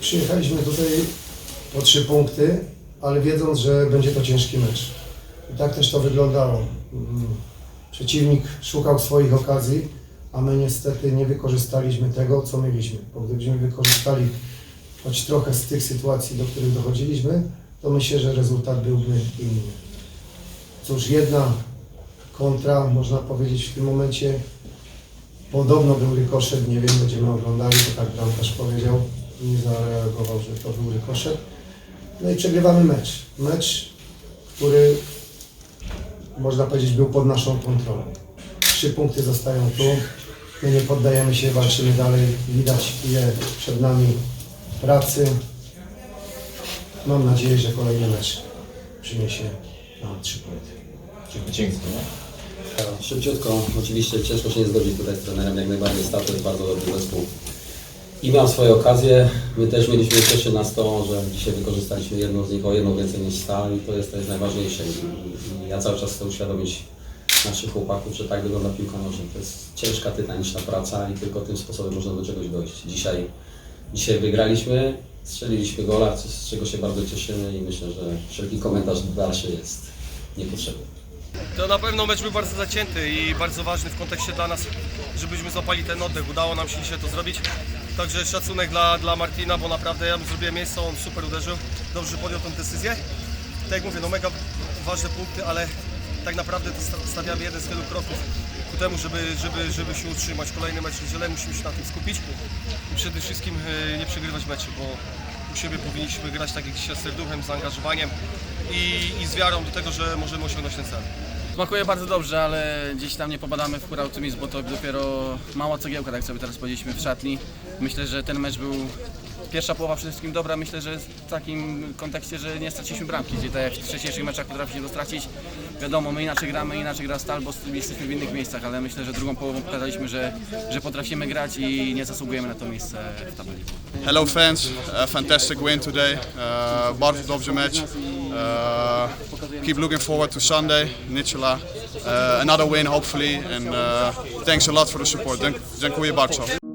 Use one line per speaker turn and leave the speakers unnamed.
Przyjechaliśmy tutaj po trzy punkty, ale wiedząc, że będzie to ciężki mecz. I tak też to wyglądało. Mm, Przeciwnik szukał swoich okazji, a my niestety nie wykorzystaliśmy tego, co mieliśmy. Bo gdybyśmy wykorzystali choć trochę z tych sytuacji, do których dochodziliśmy, to myślę, że rezultat byłby inny. Cóż, jedna kontra, można powiedzieć w tym momencie, Podobno był rykoszet, nie wiem, będziemy oglądali, to tak bramkarz powiedział, nie zareagował, że to był rykoszet. No i przegrywamy mecz. Mecz, który można powiedzieć był pod naszą kontrolą. Trzy punkty zostają tu, my nie poddajemy się, walczymy dalej, widać ile przed nami pracy. Mam nadzieję, że kolejny mecz przyniesie nam trzy punkty.
Dziękuję.
Szybciutko, oczywiście ciężko się nie zgodzić tutaj z trenerem, jak najbardziej jest bardzo dobry zespół. I miał swoje okazje, my też mieliśmy cieszy nas to, że dzisiaj wykorzystaliśmy jedną z nich o jedną więcej niż Stal i to jest, to jest najważniejsze. I, ja cały czas chcę uświadomić naszych chłopaków, że tak wygląda piłka nożna. To jest ciężka, tytaniczna praca i tylko tym sposobem można do czegoś dojść. Dzisiaj, dzisiaj wygraliśmy, strzeliliśmy gola, z czego się bardzo cieszymy i myślę, że wszelki komentarz dalszy jest niepotrzebny.
To na pewno mecz był bardzo zacięty i bardzo ważny w kontekście dla nas, żebyśmy złapali ten oddech. Udało nam się dzisiaj to zrobić. Także szacunek dla, dla Martina, bo naprawdę ja mu zrobiłem miejsce, on super uderzył, dobrze podjął tę decyzję. Tak jak mówię, no mega ważne punkty, ale tak naprawdę to sta- stawiamy jeden z wielu kroków ku temu, żeby, żeby, żeby się utrzymać. Kolejny mecz w niedzielę, musimy się na tym skupić i przede wszystkim e, nie przegrywać meczy, bo u siebie powinniśmy grać tak jak dzisiaj z serduchem, zaangażowaniem i, i z wiarą do tego, że możemy osiągnąć ten cel.
Smakuje bardzo dobrze, ale gdzieś tam nie popadamy w optymizm, bo to dopiero mała cegiełka, tak sobie teraz powiedzieliśmy w szatni. Myślę, że ten mecz był pierwsza połowa przede wszystkim dobra. Myślę, że w takim kontekście, że nie straciliśmy bramki, gdzie tak jak w wcześniejszych meczach potrafiliśmy to stracić. Wiadomo, my inaczej gramy, inaczej gra Stal, bo jesteśmy w innych miejscach, ale myślę, że drugą połową pokazaliśmy, że, że potrafimy grać i nie zasługujemy na to miejsce w tabeli.
Hello fans, a fantastic win today. Uh, bardzo dobrze mecz. Uh, keep looking forward to Sunday, Nicola. Uh, another win hopefully and uh, thanks a lot for the support. Dziękuję bardzo.